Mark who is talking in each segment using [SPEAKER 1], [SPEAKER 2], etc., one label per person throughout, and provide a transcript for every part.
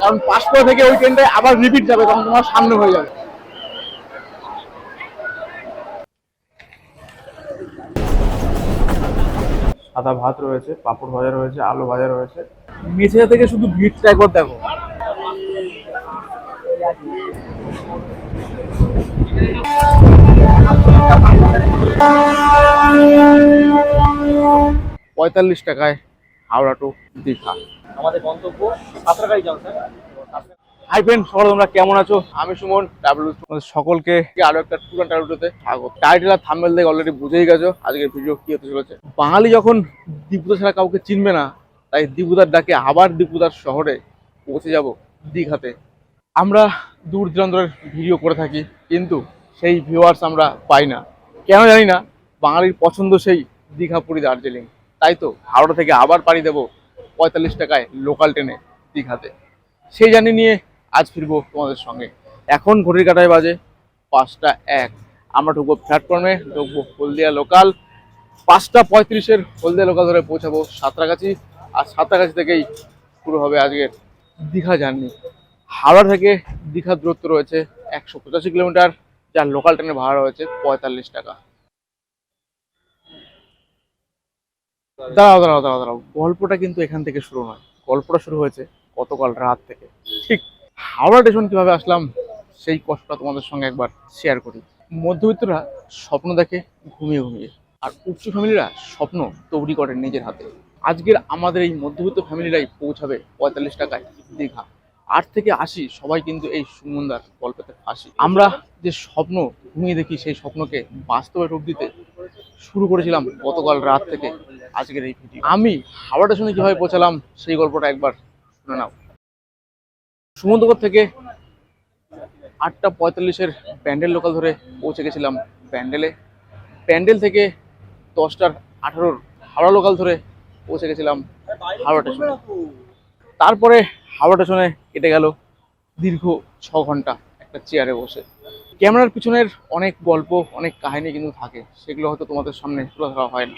[SPEAKER 1] কারণ পাঁচটা থেকে ওই ট্রেনটায় আবার রিপিট যাবে তখন তোমার সামনে হয়ে যাবে। সাদা ভাত রয়েছে পাঁপড় ভাজা রয়েছে আলু ভাজা রয়েছে। মেছেদা থেকে শুধু ভিড়টা একবার দেখো। পঁয়তাল্লিশ টাকায়। হাওড়া টু দীঘা।
[SPEAKER 2] আমাদের গন্তব্য সাঁতরাগাড়ি জংশন।
[SPEAKER 1] হাই ফ্রেন্ড সবাই তোমরা কেমন আছো? আমি সুমন ডাব্লিউ সকলকে আরও একটা টুরান টাইটেলতে স্বাগত। টাইটেল আর থাম্বেল দেখে অলরেডি বুঝেই গেছো আজকের ভিডিও কি হতে চলেছে। বাঙালি যখন দীপুদা ছাড়া কাউকে চিনবে না তাই দীপুদার ডাকে আবার দীপুদার শহরে পৌঁছে যাব দীঘাতে। আমরা দূর দূরান্তরের ভিডিও করে থাকি কিন্তু সেই ভিউয়ার্স আমরা পাই না। কেন জানি না বাঙালির পছন্দ সেই দীঘা পুরী দার্জিলিং। তাই তো হাওড়া থেকে আবার পাড়ি দেবো পঁয়তাল্লিশ টাকায় লোকাল ট্রেনে দীঘাতে। সেই জানি নিয়ে আজ ফিরবো তোমাদের সঙ্গে। এখন ঘড়ির কাটায় বাজে পাঁচটা এক। আমরা ঢুকবো প্ল্যাটফর্মে, ঢুকবো হলদিয়া লোকাল। পাঁচটা পঁয়ত্রিশের হলদিয়া লোকাল ধরে পৌঁছাবো সাঁতরাগাছি। আর সাঁতরাগাছি থেকেই শুরু হবে আজকের দীঘা জার্নি। হাওড়া থেকে দীঘার দূরত্ব রয়েছে একশো পঁচাশি কিলোমিটার, যার লোকাল ট্রেনের ভাড়া রয়েছে পঁয়তাল্লিশ টাকা। দাঁড়াও দাঁড়াও দাঁড়াও দাঁড়াও। গল্পটা কিন্তু এখান থেকে শুরু নয়। গল্পটা শুরু হয়েছে গতকাল রাত থেকে। ঠিক হাওড়া স্টেশন কীভাবে আসলাম, সেই কষ্টটা তোমাদের সঙ্গে একবার শেয়ার করি। মধ্যবিত্তরা স্বপ্ন দেখে ঘুমিয়ে ঘুমিয়ে, আর উচ্চ ফ্যামিলিরা স্বপ্ন তৈরি করে নিজের হাতে। আজকের আমাদের এই মধ্যবিত্ত ফ্যামিলিরাই পৌঁছাবে পঁয়তাল্লিশ টাকায় দীঘা। আট থেকে আশি সবাই কিন্তু এই সুমন্দার গল্পতে আসি আমরা যে স্বপ্ন ঘুমিয়ে দেখি, সেই স্বপ্নকে বাস্তবে রূপ দিতে শুরু করেছিলাম গতকাল রাত থেকে আজকের এই ভিডিও। আমি হাওড়া স্টেশনে কীভাবে পৌঁছালাম সেই গল্পটা একবার শুনে নাও। সমুদ্রগর থেকে আটটা পঁয়তাল্লিশের প্যান্ডেল লোকাল ধরে পৌঁছে গেছিলাম প্যান্ডেলে। প্যান্ডেল থেকে দশটার আঠারোর হাওড়া লোকাল ধরে পৌঁছে গেছিলাম হাওড়া স্টেশনে তারপরে হাওড়া স্টেশনে কেটে গেল দীর্ঘ ছ ঘণ্টা একটা চেয়ারে বসে। ক্যামেরার পিছনের অনেক গল্প, অনেক কাহিনী কিন্তু থাকে। সেগুলো হয়তো তোমাদের সামনে তুলে ধরা হয় না।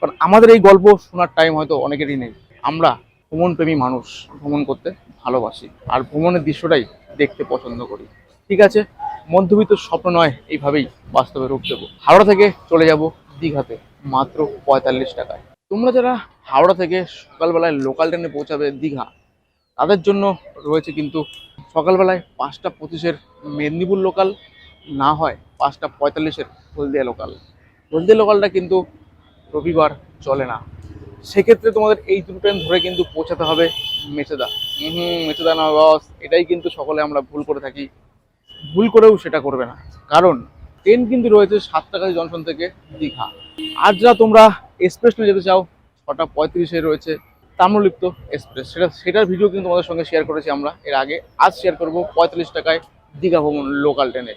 [SPEAKER 1] কারণ আমাদের এই গল্প শোনার টাইম হয়তো অনেকেরই নেই। আমরা ভ্রমণপ্রেমী মানুষ, ভ্রমণ করতে ভালোবাসি। আর ভ্রমণের দৃশ্যটাই দেখতে পছন্দ করি। ঠিক আছে? মধ্যবিত্ত স্বপ্ন নয়, এইভাবেই বাস্তবে রূপ দেবো। হাওড়া থেকে চলে যাব দীঘাতে, মাত্র পঁয়তাল্লিশ টাকায়। তোমরা যারা হাওড়া থেকে সকালবেলায় লোকাল ট্রেনে পৌঁছাবে দীঘা, তাদের জন্য রয়েছে কিন্তু সকালবেলায় পাঁচটা পঁচিশের মেদিনীপুর লোকাল না হয়, পাঁচটা পঁয়তাল্লিশের হলদিয়া লোকাল হলদিয়া লোকালটা কিন্তু রবিবার চলে না। সেক্ষেত্রে তোমাদের এই দুটো ট্রেন ধরে কিন্তু পৌঁছাতে হবে মেচেদা। হুম মেচেদা না বস, এটাই কিন্তু সকলে আমরা ভুল করে থাকি। ভুল করেও সেটা করবে না। কারণ ট্রেন কিন্তু রয়েছে সাতটাকাছি জংশন থেকে দীঘা। আর যা তোমরা এক্সপ্রেস ট্রেনে যেতে চাও, ছটা পঁয়ত্রিশে রয়েছে তাম্রলিপ্ত এক্সপ্রেস সেটা, সেটার ভিডিও কিন্তু তোমাদের সঙ্গে শেয়ার করেছি আমরা। এর আগে আজ শেয়ার করব পঁয়তাল্লিশ টাকায় দীঘা ভ্রমণ লোকাল ট্রেনে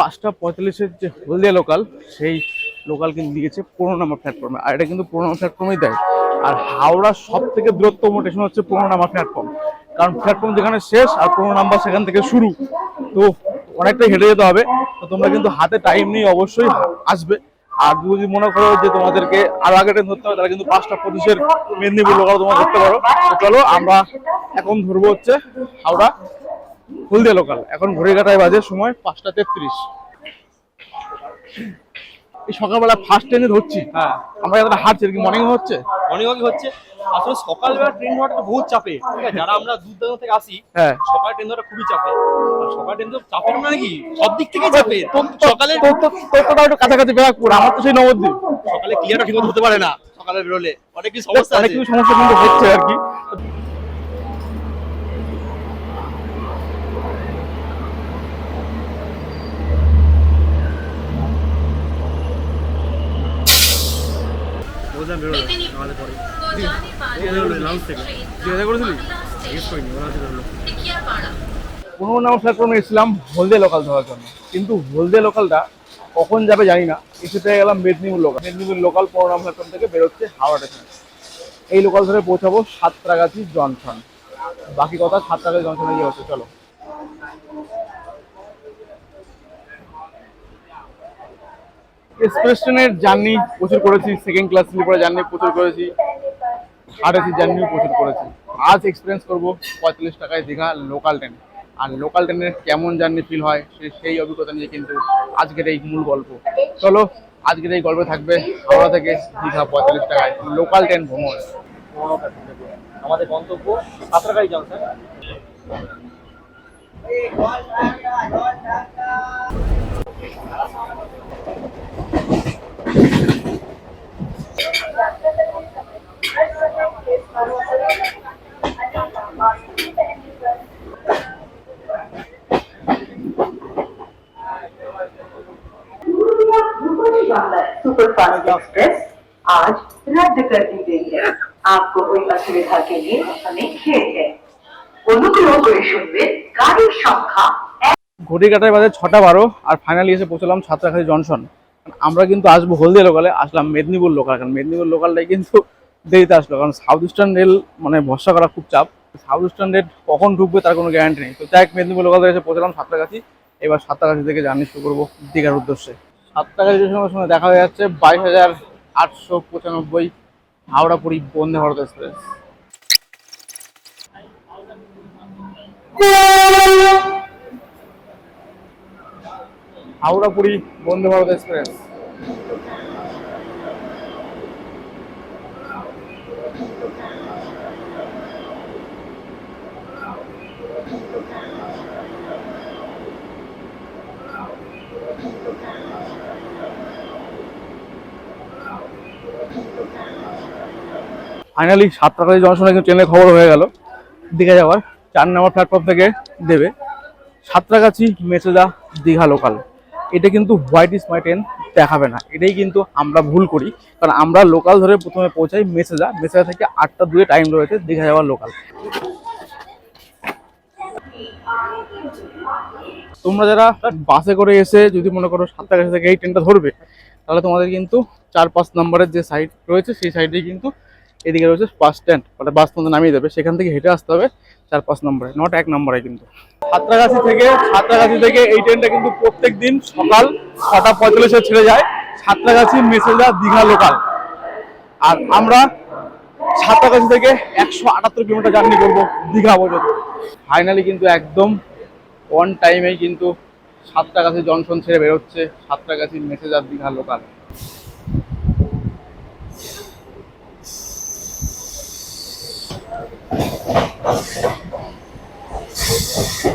[SPEAKER 1] পাঁচটা পঁয়তাল্লিশের যে হলদিয়া লোকাল সেই লোকাল কিন্তু দিয়েছে পনেরো নম্বর প্ল্যাটফর্মে আর এটা কিন্তু পনেরো নম্বর প্ল্যাটফর্মেই দেয়। আর হাওড়ার সব থেকে দূরত্বম স্টেশন হচ্ছে পনেরো নম্বর প্ল্যাটফর্ম কারণ প্ল্যাটফর্ম যেখানে শেষ আর পনেরো নাম্বার সেখান থেকে শুরু। তো অনেকটাই হেঁটে যেতে হবে। তো তোমরা কিন্তু হাতে টাইম নিয়ে অবশ্যই আসবে। আর যদি মনে করো যে তোমাদেরকে আরও আগে ট্রেন ধরতে হবে, তাহলে কিন্তু পাঁচটা পঁচিশের মেদিনীপুর লোকাল তোমরা ধরতে পারো। চলো আমরা এখন ধরবো হচ্ছে হাওড়া। হলদিয়া লোকাল এখন ঘড়ি কাটায় বাজে সময় পাঁচটা তেত্রিশ। এই সকালবেলা ফার্স্ট ট্রেনে ধরছি।
[SPEAKER 2] হ্যাঁ।
[SPEAKER 1] আমরা এতটা হাঁটছি আর কি মর্নিং হচ্ছে?
[SPEAKER 2] অনেক আগে হচ্ছে। আসলে সকালবেলা ট্রেন ধরাটা বহুত চাপে। ঠিক আছে যারা আমরা দূর দূরান্ত থেকে আসি
[SPEAKER 1] হ্যাঁ।
[SPEAKER 2] সকাল ট্রেন ধরাটা খুবই চাপে। আর সকাল ট্রেন তো চাপের মানে কি? সব দিক থেকে চাপে। সকালে
[SPEAKER 1] তোর তো তোর তো একটু কাছাকাছি ব্যারাকপুর আমার তো সেই নবদ্বীপ।
[SPEAKER 2] সকালে ক্লিয়ারটা ঠিক হতে পারে না সকালে বেরোলে অনেক কিছু সমস্যা
[SPEAKER 1] অনেক কিছু সমস্যা কিন্তু হচ্ছে আর কি।
[SPEAKER 2] বোঝা বেরোলো। আমাদের পরে। লাউন্স থেকে।
[SPEAKER 1] জিজ্ঞাসা করেছিলি
[SPEAKER 2] জিজ্ঞেস করিনি ওরা বেরোলো
[SPEAKER 1] পনেরো নম্বর প্ল্যাটফর্মে এসেছিলাম হলদিয়া লোকাল ধরার জন্য। কিন্তু হলদে লোকালটা কখন যাবে জানি না। এসে পেয়ে গেলাম Medinipur local Medinipur local number platform থেকে বেরোচ্ছে হাওড়া স্টেশন এই লোকাল ধরে পৌঁছাবো সাতরাগাছি জনসন বাকি কথা সাতরাগাছি জনসনে গিয়ে হচ্ছে চলো। এক্সপ্রেস ট্রেনের জার্নি প্রচুর করেছি সেকেন্ড ক্লাস স্লিপারে জার্নি প্রচুর করেছি থার্ড এসি জার্নিও প্রচুর করেছি। আজ এক্সপিরিয়েন্স করব পঁয়তাল্লিশ টাকায় দীঘা লোকাল ট্রেন আর লোকাল ট্রেনের কেমন জার্নি ফিল হয় সে- সেই অভিজ্ঞতা নিয়ে কিন্তু আজকের এই মূল গল্প। চলো আজকের এই গল্পে থাকবে হাওড়া থেকে দীঘা পঁয়তাল্লিশ টাকায় লোকাল ট্রেন ভ্রমণ।
[SPEAKER 2] আমাদের গন্তব্য সাঁতরাগাড়ি জংশন
[SPEAKER 3] सुपरफास्ट एक्सप्रेस आज रद्द कर दी गई है आपको कोई असुविधा के लिए हमें खेद है অনুগ্রহ করে শুনবেন গাড়ির সংখ্যা
[SPEAKER 1] ঘড়ি কাটায় বাজে ছটা বারো আর ফাইনালি এসে পৌঁছলাম সাঁতরাখালি জংশন আমরা কিন্তু আসব হলদিয়া লোকালে আসলাম মেদিনীপুর লোকাল কারণ মেদিনীপুর লোকালটাই কিন্তু দেরিতে আসলো, কারণ সাউথ ইস্টার্ন রেল মানে ভরসা করা খুব চাপ। সাউথ ইস্টার্ন রেল কখন ঢুকবে তার কোনো গ্যারান্টি নেই। তো যাই মেদিনীপুর লোকাল থেকে এসে পৌঁছলাম সাঁতরাগাছি। এবার সাঁতরাগাছি থেকে জার্নি শুরু করব দীঘার উদ্দেশ্যে। সাঁতরাগাছি স্টেশনের সঙ্গে দেখা হয়ে যাচ্ছে, বাইশ হাজার আটশো পঁচানব্বই Howrah Puri Vande Bharat express. Howrah Puri Vande Bharat express. Finally সাতটাকালী জনসনে কিন্তু ট্রেনের খবর হয়ে গেল। দীঘা যাওয়ার। চার নম্বর প্ল্যাটফর্ম থেকে দেবে। সাঁতরাগাছি, মেচেদা, দীঘা লোকাল এটা কিন্তু হোয়াইট মাই ট্রেন দেখাবে না। এটাই কিন্তু আমরা ভুল করি। কারণ আমরা লোকাল ধরে প্রথমে পৌঁছাই মেসেজা মেসেজা থেকে আটটা দুয়ে টাইম রয়েছে দীঘা যাওয়ার লোকাল তোমরা যারা বাসে করে এসে যদি মনে করো সাতটাগাছি থেকে এই ট্রেনটা ধরবে, তাহলে তোমাদের কিন্তু চার পাঁচ নম্বরের যে সাইড রয়েছে, সেই সাইডেই কিন্তু এদিকে রয়েছে বাস স্ট্যান্ড ওটা বাস তোমাদের নামিয়ে দেবে। সেখান থেকে হেঁটে আসতে হবে চার পাঁচ নম্বরে নট এক নম্বরে কিন্তু। সাঁতরাগাছি থেকে সাঁতরাগাছি থেকে এই ট্রেনটা কিন্তু প্রত্যেক দিন সকাল ছটা পঁয়তাল্লিশে ছেড়ে যায়। সাঁতরাগাছি মেসেজা দীঘা লোকাল আর আমরা সাঁতরাগাছি থেকে একশো আটাত্তর কিলোমিটার জার্নি করব দীঘা পর্যন্ত। ফাইনালি কিন্তু একদম অন টাইমেই কিন্তু সাতটাগাছি জংশন ছেড়ে বেরোচ্ছে। সাতটাগাছি মেসেজা দীঘা লোকাল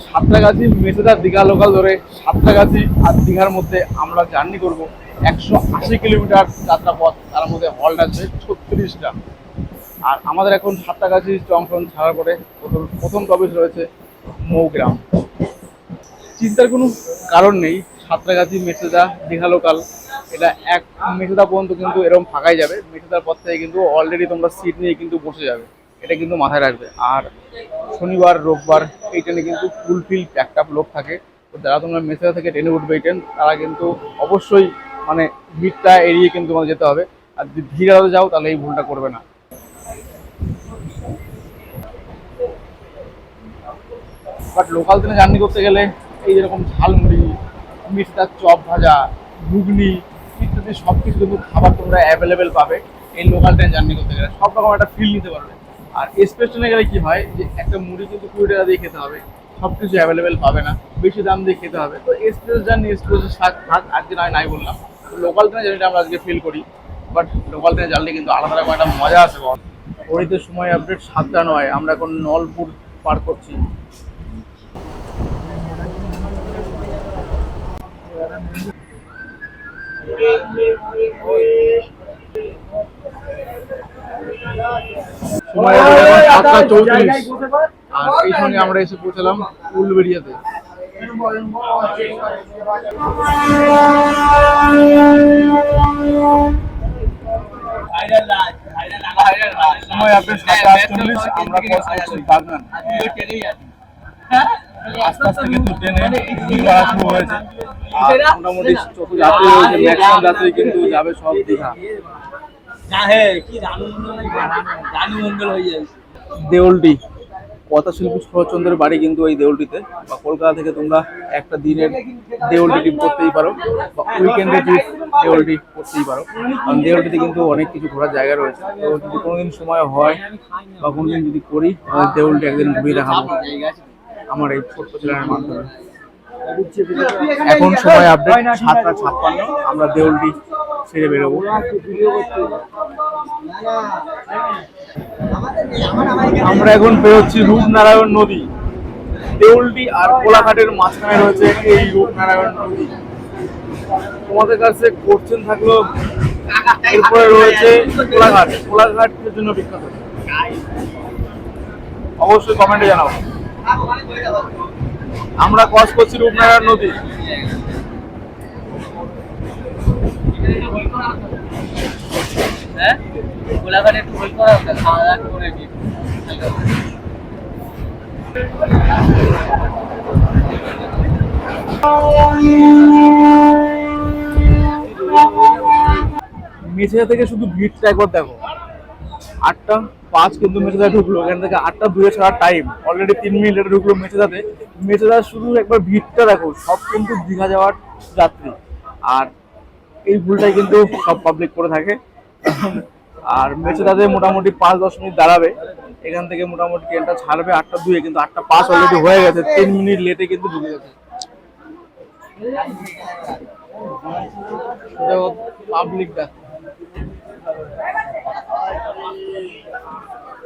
[SPEAKER 1] সাতটাগাছি মেসেদা দীঘা লোকাল ধরে সাতটাগাছি আর দীঘার মধ্যে আমরা জার্নি করব। একশো আশি কিলোমিটার যাত্রাপথ, তার মধ্যে হল্ট আছে ছত্রিশটা। আর আমাদের এখন সাতটাগাছি জংশন ছাড়ার পরে প্রথম প্রবেশ রয়েছে মৌগ্রাম। চিন্তার কোনো কারণ নেই সাঁতরাগাছি মেসেদা দীঘা লোকাল এটা এক মেসেদা পর্যন্ত কিন্তু এরকম ফাঁকাই যাবে। মেসেদার পর থেকে কিন্তু অলরেডি তোমরা সিট নিয়ে কিন্তু বসে যাবে। এটা কিন্তু মাথায় রাখবে। আর শনিবার, রোববার এই ট্রেনে কিন্তু ফুলফিল আপ লোক থাকে। তো যারা তোমরা মেসেজ থেকে ট্রেনে উঠবে এই ট্রেন তারা কিন্তু অবশ্যই মানে ভিড়টা এড়িয়ে কিন্তু তোমাদের যেতে হবে। আর যদি ভিড় যাও, তাহলে এই ভুলটা করবে না। বাট লোকাল ট্রেনে জার্নি করতে গেলে এই যেরকম ঝালমুড়ি মিষ্টার চপ ভাজা, ঘুগনি ইত্যাদি সব কিছু কিন্তু খাবার তোমরা অ্যাভেলেবেল পাবে। এই লোকাল ট্রেন জার্নি করতে গেলে সব রকম একটা ফিল নিতে পারবে। আর ট্রেনে গেলে কি হয় যে একটা মুড়ি কিন্তু কুড়ি টাকা দিয়ে খেতে হবে সব কিছু অ্যাভেলেবেল পাবে না, বেশি দাম দিয়ে খেতে হবে। তো এক্সপ্রেস জার্নি এক্সপ্রেসের স্বাদ থাক আজকে নয়, নাই বললাম। লোকাল ট্রেনে জার্নিটা আমরা আজকে ফিল করি বাট লোকাল ট্রেনে জার্নি কিন্তু আলাদা রকম একটা মজা আছে বল। ঘড়িতে সময় আপডেট সাতটা নয়, আমরা এখন নলপুর পার করছি। সময় সাতটা চৌত্রিশ। আর এই সঙ্গে আমরা এসে পৌঁছালাম উলবেড়িয়াতে। সময় আপনি সাতটা আটচল্লিশ আমরা বাগনান। আস্তে আস্তে কিন্তু ট্রেনে ভিড় বাড়া শুরু হয়েছে। আর মোটামুটি যত যাত্রী রয়েছে ম্যাক্সিমাম যাত্রী কিন্তু যাবে সব দীঘা। দেউলটি কথা শিল্পী শরৎচন্দ্রের বাড়ি কিন্তু এই দেউলটিতে। বা কলকাতা থেকে তোমরা একটা দিনের দেউলটি ট্রিপ করতেই পারো বা উইকেন্ডে ট্রিপ দেউলটি করতেই পারো। কারণ দেউলটিতে কিন্তু অনেক কিছু ঘোরার জায়গা রয়েছে। তো যদি কোনোদিন সময় হয় বা কোনোদিন যদি করি তাহলে দেউলটি একদিন ঘুরিয়ে দেখাবো। আমার এই ছোট্ট চ্যানেলের মাধ্যমে। এখন সময় আপডেট সাতটা ছাপ্পান্ন। আমরা দেউলটি ছেড়ে বেরোবো। আমরা এখন বেরোচ্ছি রূপনারায়ণ নদী। দেউলটি আর কোলাঘাটের মাঝখানে রয়েছে এই রূপনারায়ণ নদী। তোমাদের কাছে কোশ্চেন থাকল এরপরে রয়েছে কোলাঘাট। কোলাঘাটের জন্য বিখ্যাত। অবশ্যই কমেন্টে জানাও। আমরা ক্রস করছি রূপনারায়ণ নদী।
[SPEAKER 4] হ্যাঁ? গোলাঘাটে একটু করা খাওয়া দাওয়া করে নিই
[SPEAKER 1] মেছেদা থেকে শুধু ভিড়টা একবার দেখো। আটটা পাঁচ কিন্তু মেছেদা ঢুকলো। এখান থেকে আটটা দুয়ে ছাড়ার টাইম অলরেডি তিন মিনিট ঢুকলো মেছেদাতে মেছেদা শুধু একবার ভিড়টা দেখো, সব কিন্তু দীঘা যাওয়ার যাত্রী। আর এই ভুলটাই কিন্তু সব পাবলিক করে থাকে। আর মেছেদাতে মোটামুটি পাঁচ, দশ মিনিট দাঁড়াবে। এখান থেকে মোটামুটি ট্রেনটা ছাড়বে আটটা দুয়ে, কিন্তু আটটা পাঁচ অলরেডি হয়ে গেছে। তিন মিনিট লেটে কিন্তু ঢুকে গেছে। পাবলিক দেখো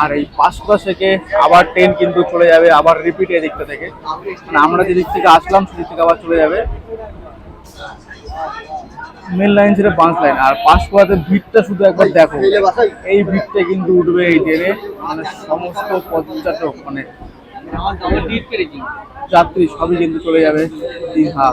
[SPEAKER 1] আর এই পাঁশকুড়া থেকে আবার ট্রেন কিন্তু চলে যাবে, আবার রিপিট এদিকটা থেকে। মানে আমরা যেদিক থেকে আসলাম, সেদিক থেকে আবার চলে যাবে। মেন লাইন ছেড়ে পাঁচ লাইন আর পাঁশকুড়াতে ভিড়টা শুধু একবার দেখো, এই ভিড়টা কিন্তু উঠবে এই ট্রেনে মানে সমস্ত পর্যটক মানে যাত্রী সবই কিন্তু চলে যাবে। দীঘা।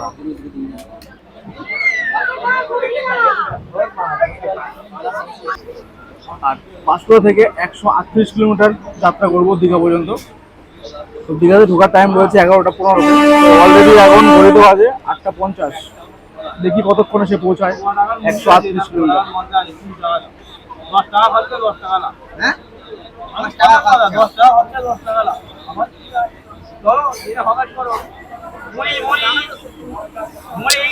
[SPEAKER 1] আর পাঁচকুড়া থেকে একশো আটত্রিশ কিলোমিটার যাত্রা করব দীঘা পর্যন্ত। তো দীঘাতে ঢোকার টাইম রয়েছে এগারোটা পনেরো। অলরেডি এখন ঘড়িতে বাজে আটটা পঞ্চাশ। দেখি কতক্ষণে সে পৌঁছায়। একশো আটত্রিশ কিলোমিটার।
[SPEAKER 2] দশ টাকা খরচা দশ টাকা না
[SPEAKER 4] হ্যাঁ
[SPEAKER 2] দশ টাকা দশ টাকা খরচা দশ টাকা না আমার কি আছে? চলো এটা হকাশ করো মুড়ি মুড়ি মুড়ি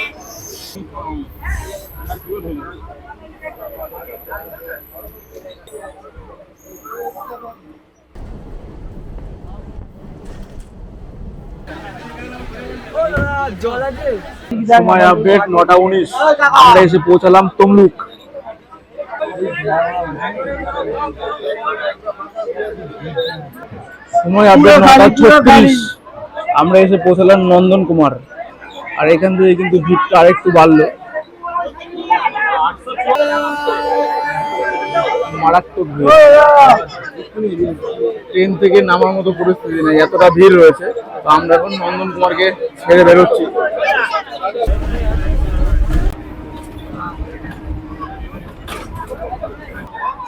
[SPEAKER 4] জল আছে
[SPEAKER 1] সময় আপডেট নটা উনিশ। আমরা এসে পৌঁছালাম তমলুক। সময় আপডেট নটা ছত্রিশ। আমরা এসে পৌঁছালাম নন্দন কুমার আর এখান থেকে কিন্তু ভিড়টা আরেকটু বাড়লো। মারাত্মক ভিড়। ট্রেন থেকে নামার মতো পরিস্থিতি নেই, এতটা ভিড় রয়েছে। তো আমরা এখন নন্দন কুমারকে ছেড়ে বেরোচ্ছি।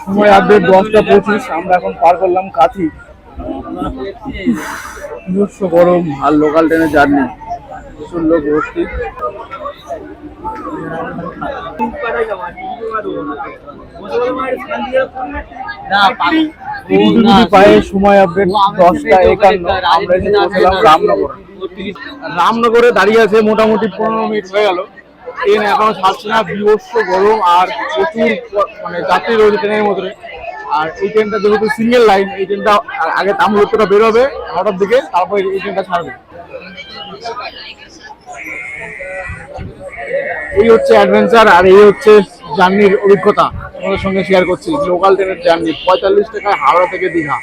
[SPEAKER 1] সময় আপডেট দশটা পঁচিশ, আমরা এখন পার করলাম কাথি। নিজস্ব গরম আর লোকাল ট্রেনের জার্নি প্রচুর লোক ভর্তি। পায়ে সময় আপডেট দশটা একান্ন। আমরা এসে পৌঁছালাম রামনগর। রামনগরে দাঁড়িয়ে আছে মোটামুটি পনেরো মিনিট হয়ে গেল। ট্রেন এখনও ছাড়ছে না বিভৎস গরম আর প্রচুর মানে যাত্রী রয়েছে ট্রেনের মধ্যে। আর এই ট্রেনটা যেহেতু সিঙ্গেল লাইন এই ট্রেনটা আগে তামুলত্বটা বেরোবে নটার দিকে তারপর এই ট্রেনটা ছাড়বে। এই হচ্ছে অ্যাডভেঞ্চার আর এই হচ্ছে জার্নির অভিজ্ঞতা। তোমাদের সঙ্গে শেয়ার করছি। লোকাল ট্রেনের জার্নি পঁয়তাল্লিশ টাকায় হাওড়া থেকে দীঘা।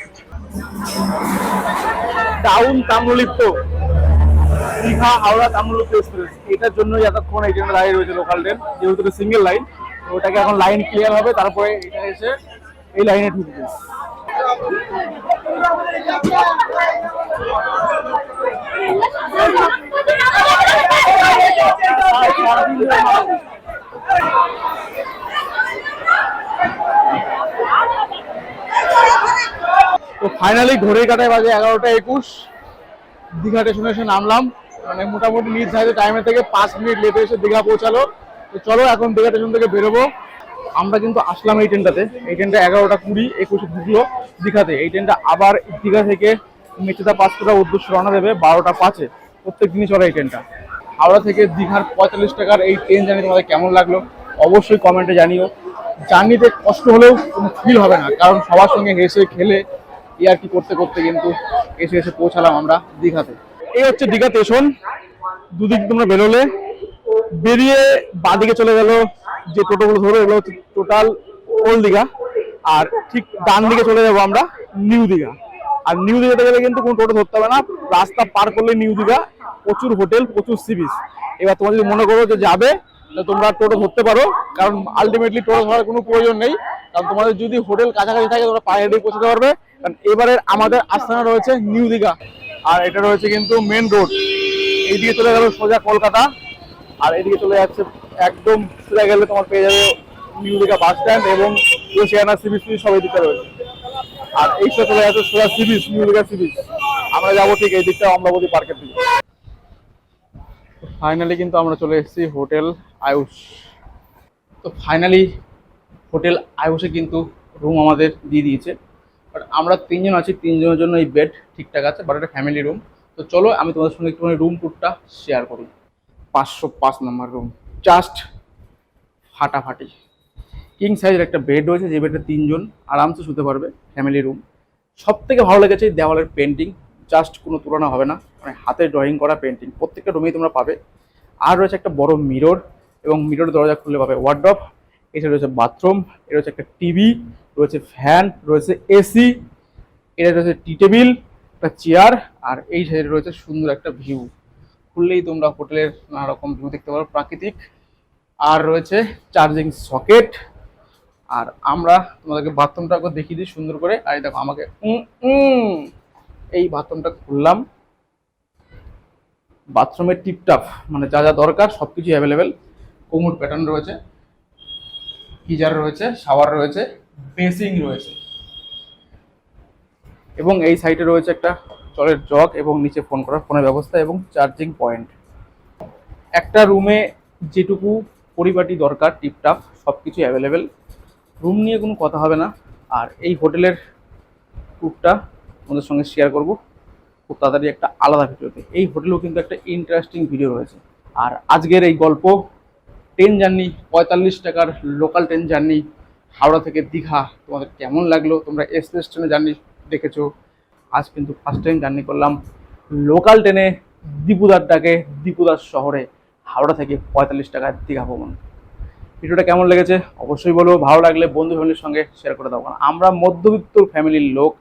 [SPEAKER 1] টাউন তাম্রলিপ্ত। দীঘা, হাওড়া তাম্রলিপ্ত এক্সপ্রেস এটার জন্যই এতক্ষণ এই ট্রেনে দাঁড়িয়ে রয়েছে লোকাল ট্রেন যেহেতু সিঙ্গেল লাইন ওটাকে এখন লাইন ক্লিয়ার হবে, তারপরে এটা এসে এই লাইনে ঢুকবে। তো ফাইনালি ঘড়ির কাটায় বাজে এগারোটা একুশ। দীঘা স্টেশনে এসে নামলাম। মানে মোটামুটি নির্ধারিত টাইমের থেকে পাঁচ মিনিট লেটে এসে দীঘা পৌঁছালো। তো চলো এখন দীঘা স্টেশন থেকে বেরোবো। আমরা কিন্তু আসলাম এই ট্রেনটাতে। এই ট্রেনটা এগারোটা কুড়ি, একুশে ঢুকলো দীঘাতে। এই ট্রেনটা আবার দীঘা থেকে মেচেদা পাঁচটা উদ্দেশ্য রওনা দেবে বারোটা পাঁচে। প্রত্যেক দিনই চলে এই ট্রেনটা। হাওড়া থেকে দীঘার পঁয়তাল্লিশ টাকার এই ট্রেন জার্নি তোমাদের কেমন লাগল অবশ্যই কমেন্টে জানিও। জার্নিতে কষ্ট হলেও কোনো ফিল হবে না, কারণ সবার সঙ্গে হেসে খেলে ইয়ার কি করতে করতে কিন্তু এসে এসে পৌঁছালাম আমরা দীঘাতে। এই হচ্ছে দীঘা স্টেশন। দুদিক তোমরা বেরোলে। বেরিয়ে বাঁদিকে চলে গেল যে টোটোগুলো ধরো, এগুলো টোটাল ওল্ড দীঘা। আর ঠিক ডান দিকে চলে যাব আমরা নিউ দীঘা। আর নিউ দীঘাতে গেলে কিন্তু কোনো টোটো ধরতে হবে না। রাস্তা পার করলে নিউ দীঘা। প্রচুর হোটেল, প্রচুর সি বিচ এবার তোমরা যদি মনে করো যে যাবে তোমরা টোটো ধরতে পারো। কারণ আলটিমেটলি টোটো ধরার কোনো প্রয়োজন নেই। কারণ তোমাদের যদি হোটেল কাছাকাছি থাকে, তোমরা পায়ে হেঁটে পৌঁছাতে পারবে। কারণ এবারের আমাদের আস্থানা রয়েছে নিউ দীঘা। আর এটা রয়েছে কিন্তু মেন রোড এইদিকে চলে গেল সোজা কলকাতা। আর এদিকে চলে যাচ্ছে, একদম সোজা গেলে তোমার পেয়ে যাবে দীঘা বাস স্ট্যান্ড এবং ওশিয়ানা সি বিচ সব এদিকে রয়েছে। আর এইটা চলে যাচ্ছে সোজা sea beach Digha sea beach আমরা যাব ঠিক এই দিকটা, অমরাবতী পার্কের দিকে। ফাইনালি কিন্তু আমরা চলে এসেছি হোটেল আয়ুষ। তো ফাইনালি হোটেল আয়ুষে কিন্তু রুম আমাদের দিয়ে দিয়েছে। বাট আমরা তিনজন আছি, তিনজনের জন্য এই বেড ঠিকঠাক আছে বাট এটা ফ্যামিলি রুম তো চলো আমি তোমাদের সঙ্গে একটুখানি রুম ট্যুরটা শেয়ার করি। পাঁচশো পাঁচ নম্বর রুম জাস্ট ফাটাফাটি। কিং সাইজের একটা বেড রয়েছে, যে বেডে তিনজন আরামসে শুতে পারবে ফ্যামিলি রুম সব থেকে ভালো লেগেছে দেওয়ালের পেন্টিং জাস্ট কোনো তুলনা হবে না মানে হাতে ড্রয়িং করা পেন্টিং প্রত্যেকটা রুমেই তোমরা পাবে। আর রয়েছে একটা বড় মিরর এবং মিরর দরজা খুললে পাবে ওয়ার্ড্রপ এছাড়া রয়েছে বাথরুম এটা রয়েছে একটা টিভি রয়েছে ফ্যান রয়েছে এসি এটা রয়েছে টি টেবিল একটা চেয়ার আর এই সাইডে রয়েছে সুন্দর একটা ভিউ খুললেই তোমরা হোটেলের নানা রকম ভিউ দেখতে পারো প্রাকৃতিক। আর রয়েছে চার্জিং সকেট আর আমরা তোমাদেরকে বাথরুমটা দেখিয়ে দিই সুন্দর করে। আর দেখো, আমাকে এই বাথরুমটা খুললাম। বাথরুমের টিপটাপ মানে যা যা দরকার সব কিছু অ্যাভেলেবেল কোমর প্যাটার্ন রয়েছে। গিজার রয়েছে শাওয়ার রয়েছে বেসিং রয়েছে। এবং এই সাইডে রয়েছে একটা জলের জগ এবং নিচে ফোন করার ফোনের ব্যবস্থা এবং চার্জিং পয়েন্ট। একটা রুমে যেটুকু পরিপাটি দরকার, টিপটাপ সব কিছু অ্যাভেলেবেল। রুম নিয়ে কোনো কথা হবে না। আর এই হোটেলের ট্যুরটা আমাদের সঙ্গে শেয়ার করব। খুব তাড়াতাড়ি একটা আলাদা ভিডিওতে। এই হোটেলেও কিন্তু একটা ইন্টারেস্টিং ভিডিও রয়েছে। আর আজকের এই গল্প ট্রেন জার্নি পঁয়তাল্লিশ টাকার লোকাল ট্রেন জার্নি হাওড়া থেকে দীঘা, তোমাদের কেমন লাগল? তোমরা এক্সপ্রেস ট্রেনে জার্নি দেখেছ। আজ কিন্তু ফার্স্ট টাইম জার্নি করলাম লোকাল ট্রেনে দীপুদার ডাকে দীপুদার শহরে, হাওড়া থেকে পঁয়তাল্লিশ টাকার দীঘা ভ্রমণ। ভিডিওটা কেমন লেগেছে অবশ্যই বলব ভালো লাগলে বন্ধু ফ্যামিলির সঙ্গে শেয়ার করে দাও, কারণ আমরা মধ্যবিত্ত ফ্যামিলির লোক,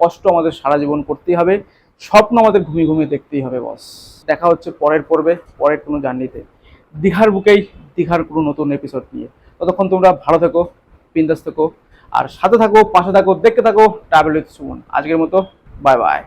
[SPEAKER 1] কষ্ট আমাদের সারা জীবন করতেই হবে, স্বপ্ন আমাদের ঘুমিয়ে ঘুমিয়ে দেখতেই হবে বস দেখা হচ্ছে পরের পর্বে, পরের কোনো জার্নিতে দীঘার বুকেই, দীঘার কোনো নতুন এপিসোড নিয়ে। ততক্ষণ তোমরা ভালো থেকো, বিন্দাস থেকো, আর সাথে থাকো, পাশে থাকো, দেখতে থাকো ট্রাভেল উইথ সুমন। আজকের মতো বাই বাই